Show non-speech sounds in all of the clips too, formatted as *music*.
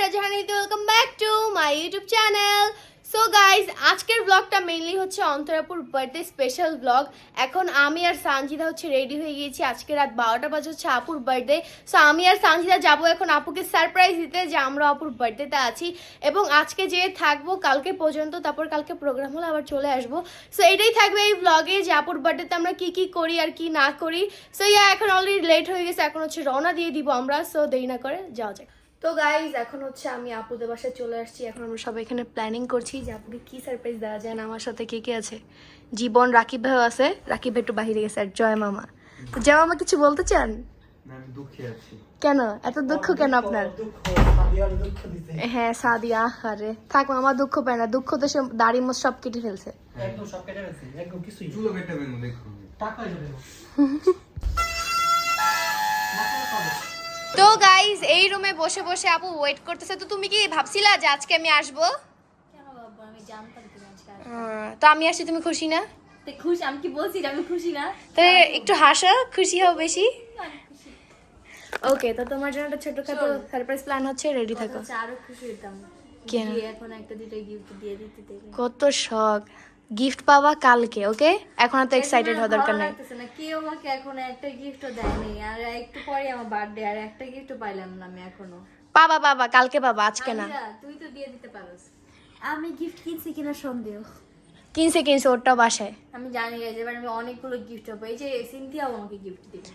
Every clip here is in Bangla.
Welcome back to my YouTube channel so guys আজকের ব্লগটা মেইনলি হচ্ছে অন্তরাপুর বার্থডে স্পেশাল ব্লগ এখন আমি আর সানজিদা হচ্ছে রেডি হয়ে গিয়েছি। আজকে রাত বারোটা বাজে হচ্ছে আপুর বার্থডে সো আমি আর সানজিদা যাব এখন আপুকে সারপ্রাইজ দিতে যে আমরা আপুর বার্থডেতে আছি। এবং আজকে যে থাকব, কালকে পর্যন্ত, তারপর কালকে প্রোগ্রাম হলে আবার চলে আসব। সো এটাই থাকবে এই ব্লগে যে আপুর বার্থডেতে আমরা কি কি করি আর কি না করি। সো ইয়া এখন অলরেডি লেট হয়ে গেছে। এখন হচ্ছে রওনা দিয়ে দিব আমরা। সো দেরি না করে যাওয়া যাক। তো গাইজ এখন হচ্ছে আমি আপুদের বাসায় চলে আসছি। এখন আমরা সবাই এখানে প্ল্যানিং করছি যে আপুকে কী সারপ্রাইজ দেওয়া যায় না আমার সাথে কে কে আছে। জীবন রাকিব ভাইও আছে। রাকিব ভাই একটু বাহিরে গেছে আর জয় মামা। তো জয় মামা কিছু বলতে চান? না, আমি দুঃখে আছি। কেন? এত দুঃখ কেন আপনার? হ্যাঁ সাদিয়া আরে থাক মামা দুঃখ পায় না। দুঃখ তো সে দাড়ি মোট সব কেটে ফেলছে। একদম সব কেটে গেছে একদম কিছুই চুলো কেটে বেন দেখুন। টাকা *laughs* তো গাইজ এই রুমে বসে বসে আপু ওয়েট করতেছে। তো তুমি কি ভাবছিলা যে আজকে আমি আসব? তো আমি আসছি তুমি খুশি না? খুশি আমি কি বলছি আমি খুশি না? তো একটু হাসো খুশি হও বেশি। ওকে তো তোমার জন্য একটা ছোটখাটো সারপ্রাইজ প্ল্যান হচ্ছে রেডি থাকো। আরও খুশি হতাম কেন? এখন একটা দুটো গিফট দিয়ে দিতে কত শখ। গিফট পাওয়া কালকে ওকে এখন তো এক্সাইটেড হওয়া দরকার নেই। না কেউ আমাকে এখন একটা গিফটও দেয়নি আর একটু পরে আমার বার্থডে আর একটা গিফটও পাইলাম না আমি এখনও। পাবা বাবা কালকে পাবা আজকে না। তুই তো দিয়ে দিতে পারোস আমি গিফট কিনছি কিনা সন্দেহ। কিনছে কিনছে ওরটাও বাসায়। আমি জানি guys, এবার আমি অনেকগুলো গিফট পাবো এই যে সিনথিয়াও আমাকে গিফট দিবে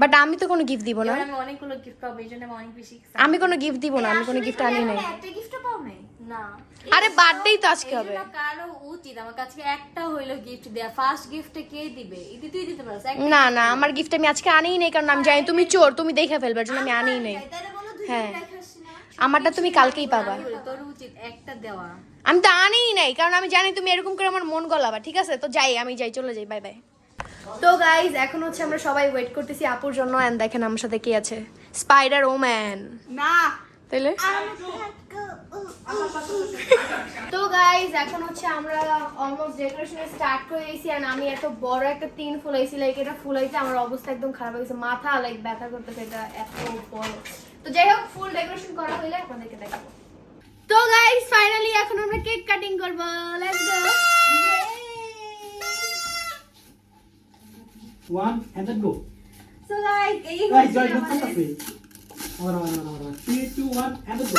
বাট আমি তো কোনো গিফট দিব না। আমি অনেকগুলো গিফট পাবো এই জন্য আমি অনেক বেশি আমি কোনো গিফট দিব না আমি কোনো গিফট আনি নাই। একটা গিফটও পাও নাই? না। আরে বার্থডেই তো আজকে হবে। কারও উচিত। আমার কাছে একটা হইল গিফট দেয়া। ফার্স্ট গিফটে কে দিবে? ইতি তুই দিতে পারছ না না আমার গিফট আমি আজকে আনিই নাই কারণ আমি জানি তুমি চোর তুমি দেখে ফেলবার জন্য আমি আনিই নাই। হ্যাঁ। আমারটা তুমি কালকেই পাবা। তোর উচিত একটা দেওয়া। আমি তো আনিই নাই কারণ আমি জানি তুমি এরকম করে আমার মন গলাবা ঠিক আছে? তো যাই আমি যাই চলে যাই বাই বাই তো গাইজ এখন হচ্ছে আমরা সবাই ওয়েট করতেছি আপুর জন্য এন্ড দেখেন আমার সাথে কে আছে। স্পাইডার ওম্যান না। তাইলে? তো গাইজ এখন হচ্ছে আমরা অলমোস্ট ডেকোরেশন স্টার্ট করে দিয়েছি আর আমি এত বড় একটা তিন ফুলাইছি লাইক এটা ফুলাইতে আমার অবস্থা একদম খারাপ হয়ে গেছে মাথা লাইক ব্যথা করতেছে এটা এত বড়। তো যাই হোক ফুল ডেকোরেশন করা হইলে আপনাদেরকে দেখাবো। তো গাইজ ফাইনালি এখন আমরা কেক কাটিং করব। Let's go one and then go so guys এই গাইস হচ্ছে জয় জয় আমাদের করতেছে আমার আমার আমার আমার 3 2 1 এন্ড গো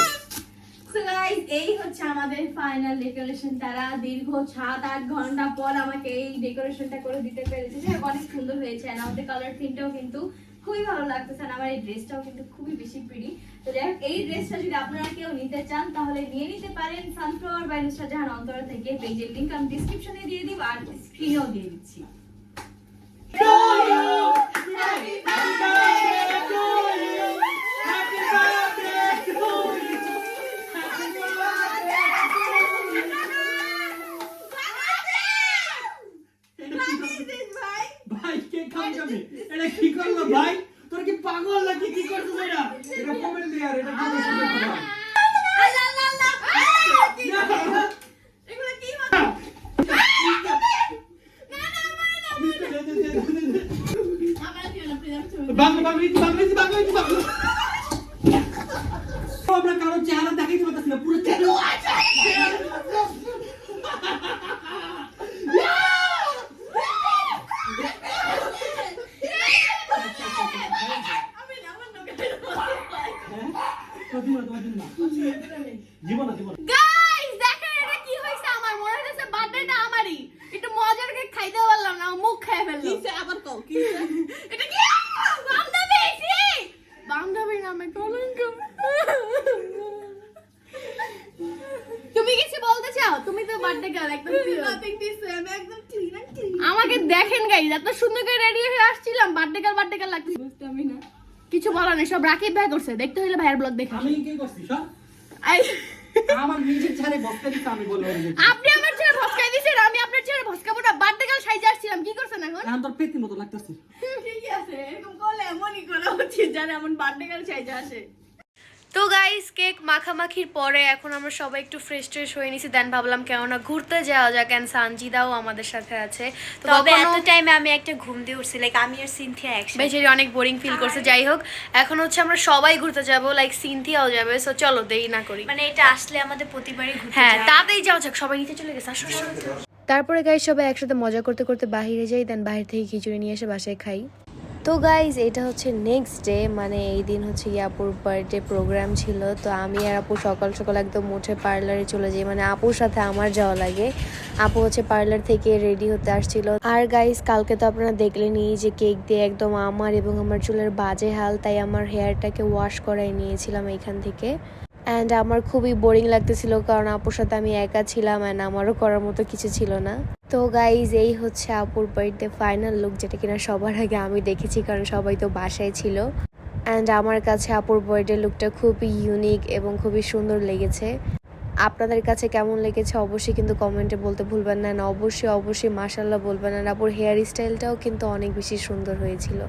এই হচ্ছে আমাদের ফাইনাল ডেকোরেশন তারা দীর্ঘ সাত আট ঘণ্টা পর আমাকে এই ডেকোরেশনটা করে দিতে পেরেছে। যে অনেক সুন্দর হয়েছে আর আমাদের কালার থিমটাও কিন্তু খুবই ভালো লাগতেছে আর আমার এই ড্রেসটাও কিন্তু খুবই বেশি প্রিটি তো যাই হোক এই ড্রেসটা যদি আপনারা কেউ নিতে চান তাহলে নিয়ে নিতে পারেন সানফ্লাওয়ার বাই জাহান অন্তরা থেকে। পেজের লিংক আমি ডিসক্রিপশনে দিয়ে দিব আর স্ক্রিনেও দিয়ে দিচ্ছি। খাবি এটা কি করল ভাই? তোর কি পাগল নাকি? কি করছিস এটা? এটা কমেন্ট দিয়ে আর এটা কমেন্ট শুনে দিলাম আল্লাহ আল্লাহ আল্লাহ এগুলো কি হচ্ছে বাংলা বাংলা বাংলা বাংলা বাংলা আমরা কারও চেহারা দেখাইতে পারতেছি না পুরো চেহারা জীবন জীবন গাইস দেখেন এটা কি হইছে আমার মনে হইছে বার্থডেটা আমারই একটু মজার কেক খাইতে পারলাম না আমার মুখ খেয়ে ফেলল কিসে আবার কও এটা কি? বান্ধবী আইছি বান্ধবী নামে কলঙ্ক। তুমি কিছু বলতে চাও? তুমি তো বার্থডে গার্ল একদম আমাকে দেখেন গাইস এত সুন্দর করে রেডি হয়ে আসছিলাম। বার্থডে গার্ল বার্থডে গার্ল লাগছে। বুঝতে আমি না। কিছু বলার নেই সব রাকিব ভাই করছে। দেখতে হইলে ভাইয়ের ব্লগ দেখে। আমি কি করছি সব আমার নিজের ছাড়ে বস্তা দিতে আমি বলব। আপনি আমার ছেলে ভস্কাই দিছেন আমি আপনার ছেলে ভস্কাবো না। বার্থডে গার্ল সাইজে আসছিলাম কি এখন তোর মতো লাগতেছে। ঠিকই আছে এরকম করলে এমনই করা উচিত যারা এমন বার্থডে গার্ল আসে। তো গাইস কেক মাখামাখির পরে এখন আমরা সবাই একটু ফ্রেশ ট্রেশ হয়ে নিছি। দেন ভাবলাম কেননা ঘুরতে যাওয়া যাক অ্যান্ড সানজিদাও আমাদের সাথে আছে। তো তবে এত টাইমে আমি একটা ঘুম দিয়ে উঠছি লাইক আমি আর সিনথিয়া একসাথে। বেচারি অনেক বোরিং ফিল করছে যাই হোক এখন হচ্ছে আমরা সবাই ঘুরতে যাব লাইক সিনথিয়াও যাবে সো চলো দেরি না করি। মানে এটা আসলে আমাদের প্রতিবারই ঘুরতে হ্যাঁ। তাতেই যাওয়া যাক সবাই নিচে চলে গেছে আসো। তারপরে গাইজ সবাই একসাথে মজা করতে করতে বাইরে যাই দেন বাইরে থেকে খিচুড়ি নিয়ে এসে বাসায় খাই। তো গাইজ এটা হচ্ছে নেক্সট ডে মানে এই দিন হচ্ছে ইয়াপুর বার্থডে প্রোগ্রাম ছিল, তো আমি আর আপু সকাল সকাল একদম উঠে পার্লারে চলে যাই মানে আপুর সাথে আমার যাওয়া লাগে। আপু হচ্ছে পার্লার থেকে রেডি হতে আসছিল। আর গাইজ কালকে তো আপনারা দেখলেনই যে কেক দিয়ে একদম আমার এবং আমার চুলের বাজে হাল, তাই আমার হেয়ারটাকে ওয়াশ করাই নিয়েছিলাম এইখান থেকে। অ্যান্ড আমার খুবই বোরিং লাগতেছিল কারণ আপুর সাথে আমি একা ছিলাম অ্যান্ড আমারও করার মতো কিছু ছিল না। তো গাইজ এই হচ্ছে আপুর বার্থডে ফাইনাল লুক যেটা কিনা সবার আগে আমি দেখেছি কারণ সবাই তো বাসায় ছিল। অ্যান্ড আমার কাছে আপুর বার্থডে লুকটা খুবই ইউনিক এবং খুবই সুন্দর লেগেছে। আপনাদের কাছে কেমন লেগেছে অবশ্যই কিন্তু কমেন্টে বলতে ভুলবেন না। না অবশ্যই অবশ্যই মাসাল্লাহ বলবেন। আর আপুর হেয়ার স্টাইলটাও কিন্তু অনেক বেশি সুন্দর হয়েছিল।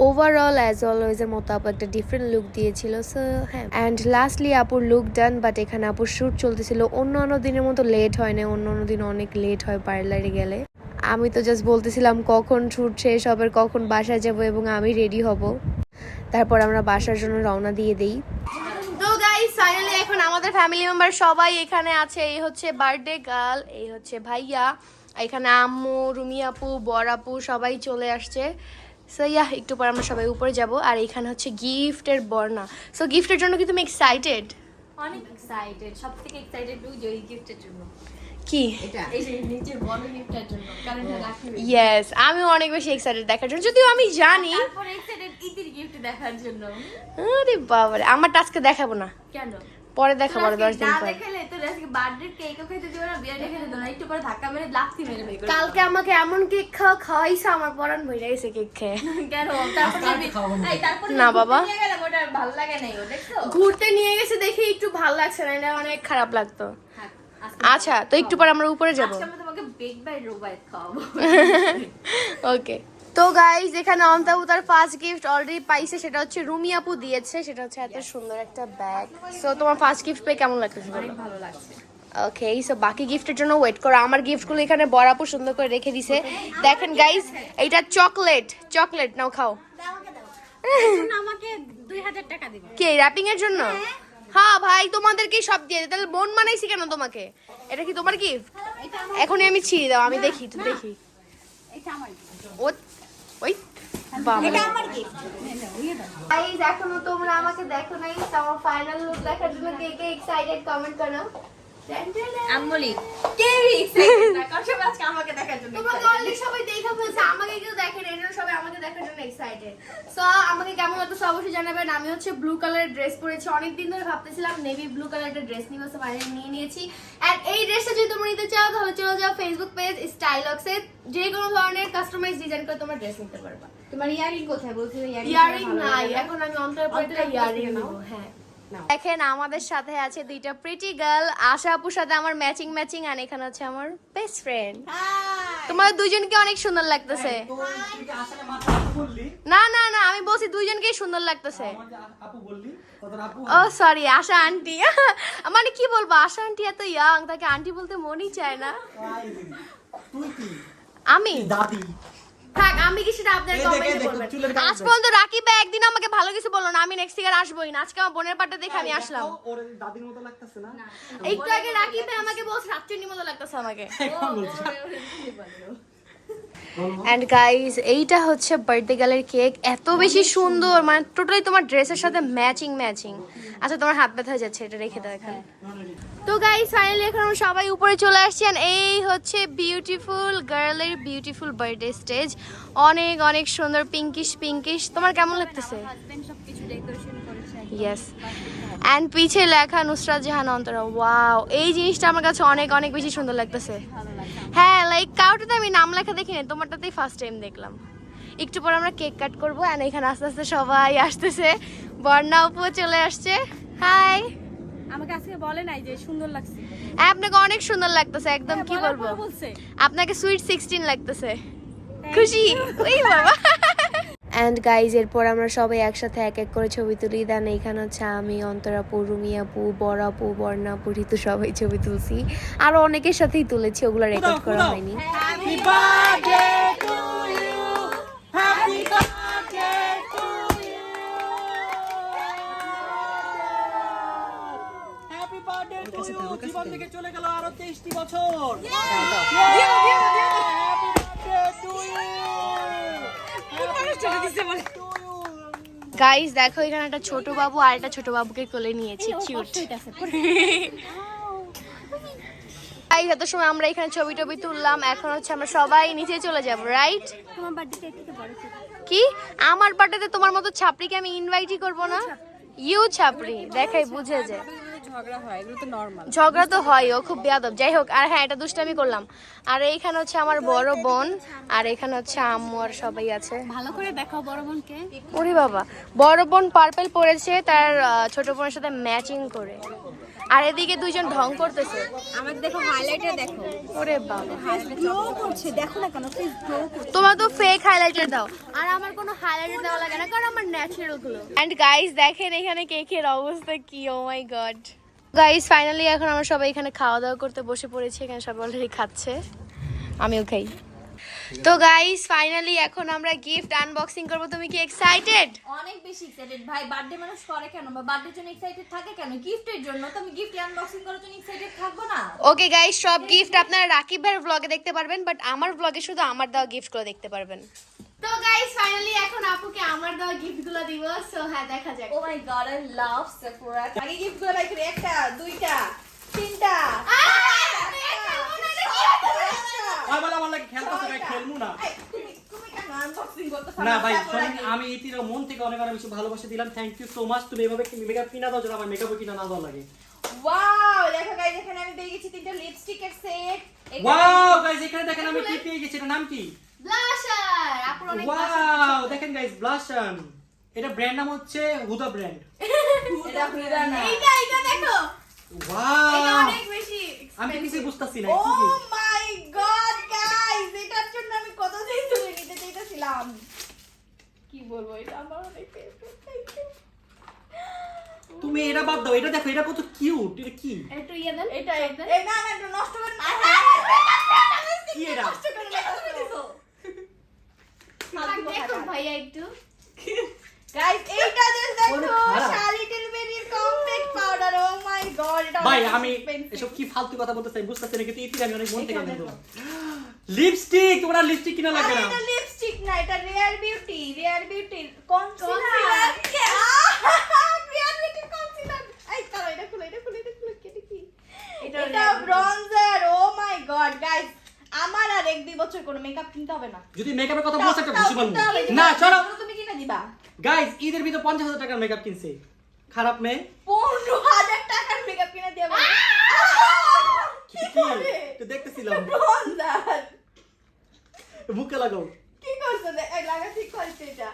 ওভারঅল অ্যাজ অলওয়েজের মতো আপু একটা ডিফারেন্ট লুক দিয়েছিল সো হ্যাঁ। অ্যান্ড লাস্টলি আপুর লুক ডান বাট এখানে আপুর শ্যুট চলতেছিল। অন্য অন্য দিনের মতো লেট হয় না অন্য অন্য দিন অনেক লেট হয় পার্লারে গেলে। আমি তো জাস্ট বলতেছিলাম, কখন শ্যুট শেষ হবে, কখন বাসায় যাব এবং আমি রেডি হব। তারপর আমরা বাসার জন্য রওনা দিয়ে দেই। ফাইনালি এখন আমাদের ফ্যামিলি মেম্বার সবাই এখানে আছে। এই হচ্ছে বার্থডে গার্ল এই হচ্ছে ভাইয়া। এখানে আম্মু, রুমি আপু, বর আপু সবাই চলে আসছে। সো ইয়া একটু পর আমরা সবাই উপরে যাব আর এখানে হচ্ছে গিফটের বর্ণা। সো গিফটের জন্য কি তুমি এক্সাইটেড অনেক এক্সাইটেড সব থেকে এক্সাইটেড ওই যে গিফটের জন্য কি ইয়েস আমিও অনেক বেশি এক্সাইটেড দেখার জন্য। যদিও আমি জানি আরে বাবারে আমার আজকে দেখাবো না। কেন? পরে দেখা আরও দশ দিন পর। পরে কালকে আমাকে এমন কেক খাওয়া খাওয়াইছে আমার পরান ভরে গেছে কেক খেয়ে। না বাবা। ঘুরতে নিয়ে গেছে দেখে একটু ভালো লাগছে না এটা অনেক খারাপ লাগতো। হ্যাঁ, আচ্ছা তো একটু পর আমরা উপরে যাব। তোমাকে বেক বাই রোবাইট খাওয়াবো। *laughs* ওকে তো গাইজ এখানে অন্তাবু তার ফার্স্ট গিফট অলরেডি পাইছে সেটা হচ্ছে রুমি আপু দিয়েছে সেটা হচ্ছে এত সুন্দর একটা ব্যাগ সো তোমার ফার্স্ট গিফট পেয়ে কেমন লাগছে ভালো লাগছে। ওকে সো বাকি গিফটের জন্য ওয়েট করো। আমার গিফটগুলো এখানে বড়াপু সুন্দর করে রেখে দিছে। দেখেন গাইজ এইটা চকলেট চকলেট নাও খাও। আমাকে *laughs* টাকা দিবে। কে র্যাপিং এর জন্য? হ্যাঁ। ভাই তোমাদেরকেই সব দিয়ে তাহলে বোন বানাইছি কেন তোমাকে? এটা কি তোমার গিফট এখনই আমি ছিঁড়ে দাও আমি দেখি তো দেখি। এটা আমার ও ওই বাবা এটা আমার গিফট গাইস এখনও তোমরা আমাকে দেখো নাই তো আমার ফাইনাল লুক দেখার জন্য কে কে এক্সাইটেড কমেন্ট করো। আম্মলি কেউই এক্সাইটেড না কারণ সবাই আজকে আমাকে দেখার জন্য তোমাকে অলরেডি সবাই দেখা ফেলছে আমাকে কেউ দেখে না এজন্য সবাই আমাকে দেখার জন্য এক্সাইটেড সো আমাকে কেমন লাগতো অবশ্যই জানাবেন। আমি হচ্ছে ব্লু কালারের ড্রেস পরেছি। অনেক দিন ধরে ভাবতেছিলাম নেভি ব্লু কালারের ড্রেস নিব সো ফাইনালি নিয়ে নিয়েছি। এন্ড এই ড্রেসটা যদি তোমরা নিতে চাও তাহলে চলে যাও ফেসবুক পেজ স্টাইলক্সে যে কোনো ধরনের কাস্টমাইজ ডিজাইন করে তোমরা ড্রেস নিতে পারবা। তোমার ইয়ারিং কোথায়? বলছো ইয়ারিং নাই এখন আমি অন্তর পরে ইয়ারিং নেব হ্যাঁ। দেখেন আমাদের সাথে আছে দুইটা প্রিটি গার্ল আশা আপুর সাথে আমার ম্যাচিং ম্যাচিং আর এখানে হচ্ছে আমার বেস্ট ফ্রেন্ড তোমাদের দুইজনকে অনেক সুন্দর লাগতেছে। বললি। না না না আমি বলছি দুইজনকেই সুন্দর লাগতেছে। ও সরি আশা আন্টি *laughs* মানে কি বলব আশা আন্টি এত ইয়াং তাকে আন্টি বলতে মনই চায় না। আমি? দাদি। থাক আমি কি সেটা আপনার কমেন্টে বলবেন? আজ পর্যন্ত রাকিব ভাই একদিন আমাকে ভালো কিছু বলল না আমি নেক্সট ইয়ার আসবোই না। আজকে আমার বোনের পাটটা দেখে আমি আসলাম। ওর দাদির মতো লাগতেছে না? একটু আগে রাকিব ভাই আমাকে বলছে রাত্রির মতো লাগতেছে আমাকে। *laughs* অ্যান্ড গাইজ এইটা হচ্ছে বার্থডে গার্লের কেক এত বেশি সুন্দর। মানে টোটালি তোমার ড্রেসের সাথে ম্যাচিং ম্যাচিং আচ্ছা তোমার হাত ব্যথা হয়ে যাচ্ছে এটা রেখে দাও এখানে। তো গাইজ ফাইনালি এখন আমরা সবাই উপরে চলে আসছি and এই হচ্ছে বিউটিফুল গার্লের বিউটিফুল বার্থডে স্টেজ অনেক অনেক সুন্দর পিঙ্কিশ পিঙ্কিশ তোমার কেমন লাগতেছে? ইয়েস অ্যান্ড পিছে লেখা নুসরাত জাহান অন্তরা। ওয়াও এই জিনিসটা আমার কাছে অনেক অনেক বেশি সুন্দর লাগতেছে। হ্যাঁ লাইক কাউটাতে আমি নাম লেখা দেখি না তোমারটাতেই ফার্স্ট টাইম দেখলাম। একটু পর আমরা কেক কাট করব অ্যান্ড এখানে আস্তে আস্তে সবাই আসতেছে। বর্ণা উপও চলে আসছে। হাই আমাকে আজকে বলে নাই যে সুন্দর লাগছে। আপনাকে অনেক সুন্দর লাগতেছে একদম কি বলব? আপনাকে সুইট সিক্সটিন লাগতেছে। খুশি? ওই বাবা। অ্যান্ড গাইজ এরপর আমরা সবাই একসাথে এক এক করে ছবি তুলি। দেন এইখানে হচ্ছে আমি অন্তরাপু রুমিয়াপু বড়াপু বর্ণাপু ঋতু সবাই ছবি তুলছি। আরও অনেকের সাথেই তুলেছি ওগুলো রেকর্ড করা হয়নি। জীবন থেকে চলে গেল আরও বছর. গাইজ দেখো এখানে একটা ছোট বাবু আর একটা ছোট বাবুকে কোলে নিয়েছি। কিউট গাইজ এত সময় আমরা এখানে ছবি টবি তুললাম। এখন হচ্ছে আমরা সবাই নিচে চলে যাব রাইট কি? আমার বার্থডেতে তোমার মতো ছাপড়িকে আমি ইনভাইটই করব না? ইউ ছাপড়ি দেখাই বুঝে যায়। ঝগড়া হয় এগুলো তো নর্মাল ঝগড়া তো হয় ও খুব বেয়াদব। যাই হোক আর হ্যাঁ এটা দুষ্টামি করলাম। আর এইখানে হচ্ছে আমার বড় বোন আর এখানে হচ্ছে আম্মু আর সবাই আছে। ভালো করে দেখাও বড় বোনকে। ওরে বাবা বড় বোন পার্পল পরেছে তার ছোট বোনের সাথে ম্যাচিং করে। আর এদিকে দুইজন ঢং করতেছে। আমার দেখো হাইলাইটার দেখো। ওরে বাবা। গ্লো করছে দেখো না কেন ফেস গ্লো করছে। তোমার তো ফেক হাইলাইটার দাও। আর আমার কোনো হাইলাইটার দেওয়া লাগে না কারণ আমার ন্যাচারালগুলো এন্ড গাইস দেখেন এখানে কেকের অবস্থা কি oh my god guys finally এখন আমরা সবাই এখানে খাওয়া দাওয়া করতে বসে পড়েছি এখানে সবাই অলরেডি খাচ্ছে। আমিও খাই। তো গাইস ফাইনালি এখন আমরা গিফট আনবক্সিং করব। তুমি কি এক্সাইটেড অনেক বেশি এক্সাইটেড ভাই বার্থডে মানুষ করে কেন? বা বার্থডের জন্য এক্সাইটেড থাকে কেন? গিফটের জন্য তো আমি গিফট আনবক্সিং করার জন্য এক্সাইটেড থাকব না। ওকে গাইস সব গিফট আপনারা রাকিব ভাইয়ের ব্লগে দেখতে পারবেন বাট আমার ব্লগে শুধু আমার দেওয়া গিফটগুলো দেখতে পারবেন। তো গাইস ফাইনালি এখন আপুকে আমার দেওয়া গিফটগুলো দিব। সো হ্যাঁ দেখা যাক। ও my god I love Sephora আগে গিফটগুলো রাখি একটা দুইটা তিনটা। না। ভাই আমি ইতির মন থেকে অনেক অনেক বেশি ভালোবাসা দিলাম। থ্যাংক ইউ সো মাচ তুমি এভাবে মেকআপ কিনা দাও যেন আমার মেকআপ কিনা না দেওয়া লাগে। ওয়াও দেখো গাইস এখানে আমি পেয়ে গেছি তিনটা লিপস্টিকের সেট ওয়াও গাইস এখানে দেখেন আমি কি পেয়ে গেছি এটার নাম কি? ব্লাশার আপুর অনেক ওয়াও দেখেন গাইস ব্লাশন এটা ব্র্যান্ড নাম হচ্ছে হুদা ব্র্যান্ড এটা হুদা না এইটা এইটা দেখো এটা অনেক বেশি আমি কিছু বুঝতাছি না ও? মাই গড গাইস এটার জন্য আমি কত দিন ধরে নিতে চাইতেছিলাম কি বলব এটা আমার অনেক তুমি এটা বাদ দাও এটা দেখো এটা কত কিউট এটা কি একটু ইয়ে দেন এটা এটা এই না না একটু নষ্ট করে না কি এটা নষ্ট করে দেখো ভাইয়া একটু। গাইস এইটা জাস্ট দেখো খারাপ। শালিটেল complete powder oh my god এটা ভাই আমি এসব কি ফালতু কথা বলতে চাই বুঝতেছি না কিন্তু ইতির অনেক মন থেকে দেখো। লিপস্টিক *gasps* তোমরা লিপস্টিক কিনা লাগে না? এটা লিপস্টিক না এটা Rare Beauty Rare Beauty concealer Rare Beauty concealer এই তারা এটা খুলে এটা খুলে এটা খুলে কেটে কি? এটা এটা Real bronzer oh my god guys আমার আর এক দুই বছর কোনো মেকআপ কিনতে হবে না। যদি মেকআপের কথা বলছ একটা খুশি বলব না চলো তুমি কিনে দিবা। গাইস ঈদের ভিতর পঞ্চাশ হাজার টাকার মেকআপ কিনছে। খারাপ মেয়ে। পনেরো হাজার টাকার মেকআপ কিনে দিবা কি কি করে? তো দেখতেছিলাম। ব্রঞ্জার বুকে লাগাও। কি করছ? এই লাগা ঠিক করেছে এটা।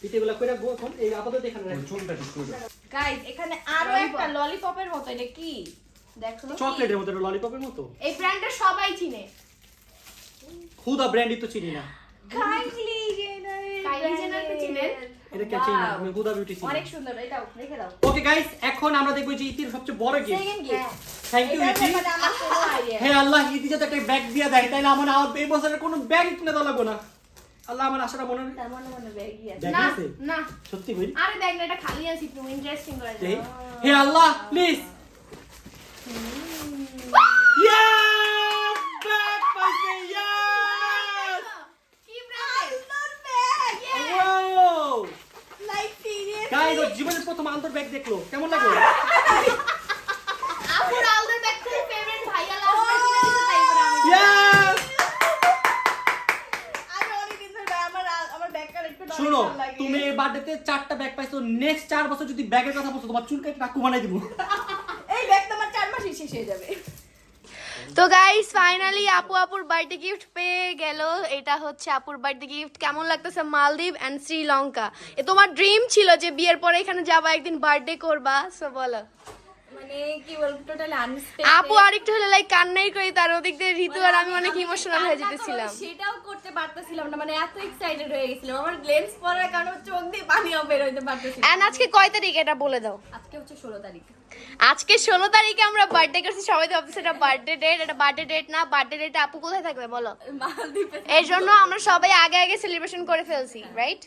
পিঠেগুলা কইরা গো এখন এই আপাতত এখানে রাখি। চুলটা ঠিক করে গাইস এখানে আরও একটা ললিপপের মতো এটা কি? দেখো চকলেটের মতো ললিপপের মতো? এই ব্র্যান্ডটা সবাই চিনে। খুদা ব্র্যান্ডই তো চিনি না কাইলি তো চিনেন? এটা কে চিনি না আমি খুদা বিউটি চিনি অনেক সুন্দর এটাও রেখে দাও। ওকে গাইস এখন আমরা দেখব যে ইতির সবচেয়ে বড় gift second gift thank you Iti. আমার কোনো আইডিয়া হে আল্লাহ ইতি যাতে একটা ব্যাগ দিয়ে আমার আর এই বছরের কোনো ব্যাগ কিনে দেওয়া লাগবে না। আল্লাহ আমার আশাটা মনে তার মনে মনে ব্যাগই আছে না না। সত্যি আরে না এটা খালি আছে একটু ইন্টারেস্টিং করে এই, হে আল্লাহ প্লিজ ইয়েস ব্যাগ পাইছে ইয়েস কি ব্র্যান্ড সুন্দর ব্যাগ ওয়াও লাইক গাইস জীবনের প্রথম আন্তর ব্যাগ দেখল। কেমন লাগল? আপুর আলদের ব্যাগ খুব ফেভারিট ভাইয়া লাস্ট বার কিনে দিতে তাই করে আমি আমি ধরে আমার আমার ব্যাগ কালেক্ট করতে শুনো তুমি এই বার্থডেতে চারটা ব্যাগ পাইছো নেক্সট চার বছর যদি ব্যাগের কথা বলছো তোমার চুল কেটে টাকু বানাই দিব। এই ব্যাগ তো আমার চার মাসই শেষ হয়ে যাবে। তো গাইস ফাইনালি আপু আপুর বার্থডে গিফট পেয়ে গেল। এটা হচ্ছে আপুর বার্থডে গিফট কেমন লাগতেছে মালদ্বীপ এন্ড শ্রীলঙ্কা? এ তোমার ড্রিম ছিল যে বিয়ের পরে এখানে যাবা, একদিন বার্থডে করবা সো বলো। মানে কি বলব টোটালি আপু আরেকটু হলে লাইক কান্নাই করি তার ওদিক দিয়ে ঋতু আর আমি অনেক ইমোশনাল হয়ে যেতেছিলাম। সেটাও করতে পারতেছিলাম না মানে এত এক্সাইটেড হয়ে গেছিলাম। আমার লেন্স পরার কারণে চোখ দিয়ে পানিও বের হইতে পারতেছিল এন্ড আজকে কয় তারিখ এটা বলে দাও? আজকে হচ্ছে ষোলো তারিখ। আজকে ষোলো তারিখে আমরা বার্থডে করছি সবাই তো ভাবছে এটা বার্থডে ডেট এটা বার্থডে ডেট না বার্থডে ডেট আপু কোথায় থাকবে বলো? মালদ্বীপে এই জন্য আমরা সবাই আগে আগে সেলিব্রেশন করে ফেলছি রাইট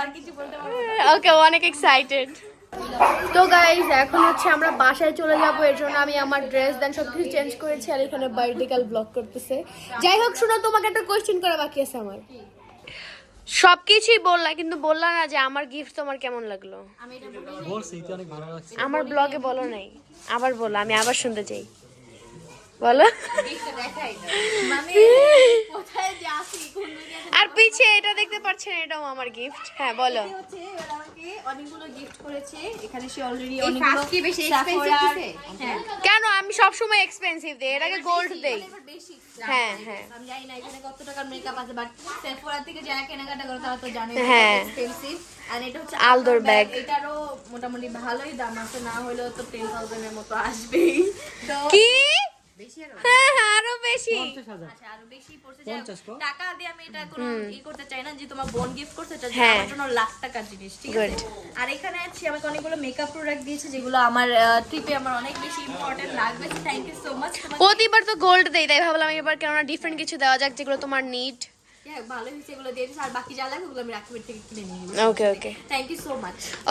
আর কিছু বলতে পারব ওকে অনেক এক্সাইটেড তো গাইজ এখন হচ্ছে আমরা বাসায় চলে যাব এর জন্য আমি আমার ড্রেস দেন সব কিছু চেঞ্জ করেছি আর এখানে বার্থডে কাল ব্লগ করতেছে। যাই হোক শোনো তোমাকে একটা কোয়েশ্চেন করা বাকি আছে আমার। সবকিছুই বললা কিন্তু বললা না যে আমার গিফট তোমার কেমন লাগল। আমার ব্লগে বলো নাই। আবার বলো আমি আবার শুনতে চাই। বলো। আর পিছে এটা দেখতে পাচ্ছেন এটাও আমার গিফট হ্যাঁ বলো। অনেকগুলো গিফট করেছে। এখানে সে অলরেডি কি বেশি? হ্যাঁ। কেন? আমি সব সময় এক্সপেন্সিভ দেই এর আগে গোল্ড দেই। হ্যাঁ হ্যাঁ। আমি জানি না এখানে কত টাকার মেকআপ আছে বাট সেফোরা থেকে যারা কেনাকাটা করে তারা তো জানে হ্যাঁ। এক্সপেন্সিভ আর এটা হচ্ছে আলদোর ব্যাগ এটারও মোটামুটি ভালোই দাম আছে না হলেও তো এর মতো আসবেই। তো কি? হ্যাঁ হ্যাঁ আরও বেশি। আচ্ছা আরও বেশি পড়ছে। যাই হোক, পঞ্চাশ তো? টাকা দিয়ে আমি এটা কোনো ই করতে চাই না যে তোমার বোন গিফট করছে এটা হ্যাঁ। আমার জন্য লাখ টাকার জিনিস ঠিক আছে? আর এখানে আছে আমাকে অনেকগুলো মেকআপ প্রোডাক্ট দিয়েছে যেগুলো আমার ট্রিপে আমার অনেক বেশি ইম্পর্টেন্ট লাগবে। থ্যাংক ইউ সো মাচ প্রতিবার তো গোল্ড দেই তাই ভাবলাম এবার কেননা ডিফারেন্ট কিছু দেওয়া যাক যেগুলো তোমার নিড হ্যাঁ okay okay thank you so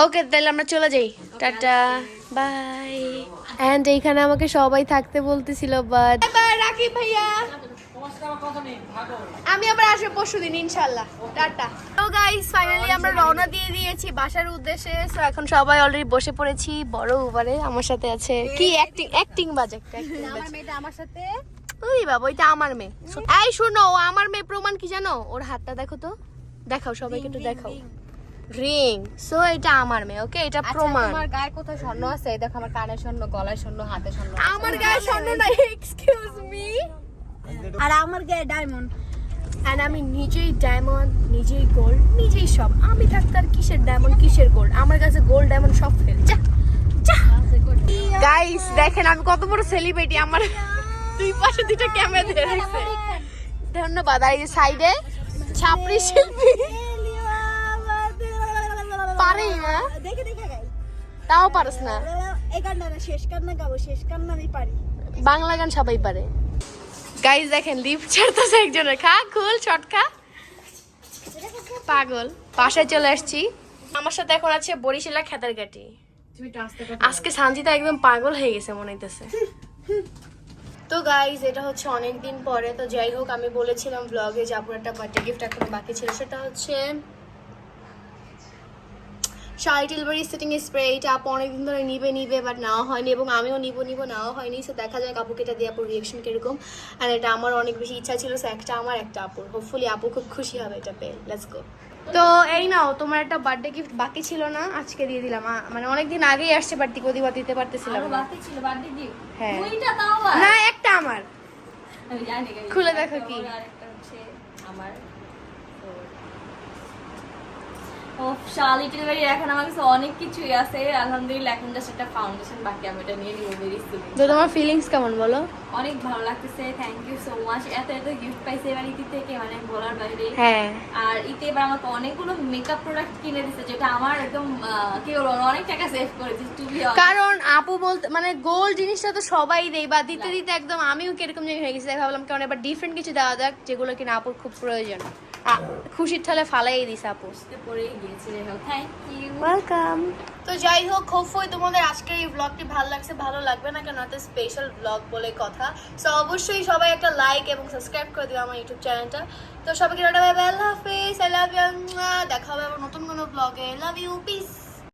okay তাহলে আমরা চলে যাই। টাটা। বাই এন্ড এইখানে আমাকে সবাই থাকতে বলতেছিল বাট বাই রাখি ভাইয়া। আমি আবার আসব পরশু দিন ইনশাল্লাহ। টাটা। তো গাইস ফাইনালি আমরা রওনা দিয়ে দিয়েছি বাসার উদ্দেশ্যে। সো এখন সবাই অলরেডি বসে পড়েছি বড় উবারে আমার সাথে আছে কি? অ্যাক্টিং অ্যাক্টিং বাজে একটা আমার মেয়েটা আমার সাথে। ওই বাবা ওইটা আমার মেয়ে। এই শোনো ও আমার মেয়ে প্রমাণ কি জানো? ওর হাতটা দেখো তো। দেখাও সবাইকে একটু দেখাও। রিং সো এটা আমার মেয়ে ওকে এটা প্রমাণ। তোমার গায়ে কোথায় স্বর্ণ আছে? দেখো আমার কানে স্বর্ণ গলায় স্বর্ণ হাতে স্বর্ণ। আমার গায়ে স্বর্ণ নাই এক্সকিউজ মি আর আমার গায়ে ডায়মন্ড এন্ড আমি নিজেই ডায়মন্ড নিজেই গোল্ড নিজেই সব। আমি থাকতে আর কিসের ডায়মন্ড কিসের গোল্ড আমার কাছে গোল্ড ডায়মন্ড সব ফেল যা গাইস দেখেন আমি কত বড় সেলিব্রিটি আমার দুই পাশে দুটো ক্যামেরা ধরে রাখছে ধন্যবাদ আর এই সাইডে ছাপড়ি শিল্পী। পারেই না? দেখে দেখে গাই। তাও পারস না? এই গানটা শেষ কান্না গাবো শেষ কান্না আমি পারি। বাংলা গান সবাই পারে। গাইস দেখেন লিপ ছাড়তেছে একজনের। খা খুল খা পাগল। পাশে চলে আসছি। আমার সাথে এখন আছে বরিশালা খেতার গাটি আজকে সানজিতা একদম পাগল হয়ে গেছে মনে হইতেছে। তো গাইজ এটা হচ্ছে অনেক দিন পরে। তো যাই হোক, আমি বলেছিলাম ব্লগে যে আপনার একটা বার্থডে গিফট এখন বাকি ছিল। সেটা হচ্ছে শাড়ি টিলবারি সিটিং স্প্রে এটা আপু অনেকদিন ধরে নিবে নিবে বাট নেওয়া হয়নি এবং আমিও নিব নিব, নেওয়া হয়নি। সো দেখা যায় আপুকে এটা দিয়ে আপুর রিয়েকশন কীরকম। আর এটা আমার অনেক বেশি ইচ্ছা ছিল সো একটা আমার, একটা আপুর। হোপফুলি আপু খুব খুশি হবে এটা পেয়ে। লেটস গো তো এই নাও তোমার একটা বার্থডে গিফট বাকি ছিল না আজকে দিয়ে দিলাম মানে অনেকদিন আগেই আসছে বাট বা দিতে পারতেছিলাম বাকি ছিল বার্থডে গিফট হ্যাঁ। দুইটা তাও না একটা আমার আমি জানি guys। খুলে দেখো কি। আরেকটা হচ্ছে আমার ও শালি এখন আমার কাছে অনেক কিছুই আছে। আলহামদুলিল্লাহ এখন জাস্ট একটা ফাউন্ডেশন বাকি আমি এটা নিয়ে নিবো ভেরি সুন তো তোমার ফিলিংস কেমন বলো? অনেক ভালো লাগতেছে থ্যাংক ইউ সো মাচ এত এত গিফট পাইছে এবার ইতি থেকে মানে বলার বাইরে। হ্যাঁ। আর ইতে এবার আমাকে অনেকগুলো মেকআপ প্রোডাক্ট কিনে দিচ্ছে যেটা আমার একদম কি বলব অনেক টাকা সেভ করে দিচ্ছে টু বি কারণ আপু বলতে মানে গোল জিনিসটা তো সবাই দেয় বা দিতে দিতে একদম আমিও কীরকম জানি হয়ে গেছি তাই ভাবলাম কারণ এবার ডিফারেন্ট কিছু দেওয়া যাক যেগুলো কিনা আপুর খুব প্রয়োজন। খুশির ঠালে ফালাই দিস আপু। ওয়েলকাম তো যাই হোক হোপফুলি তোমাদের আজকের এই ব্লগটি ভালো লাগছে ভালো লাগবে না কেন? এত স্পেশাল ব্লগ বলে কথা। সো অবশ্যই সবাই একটা লাইক এবং সাবস্ক্রাইব করে দিও আমার ইউটিউব চ্যানেলটা তো সবাইকে টাটা বাই বাই আল্লাহ হাফেজ আই লাভ ইউ দেখা হবে আবার নতুন কোনো ব্লগে লাভ ইউ পিস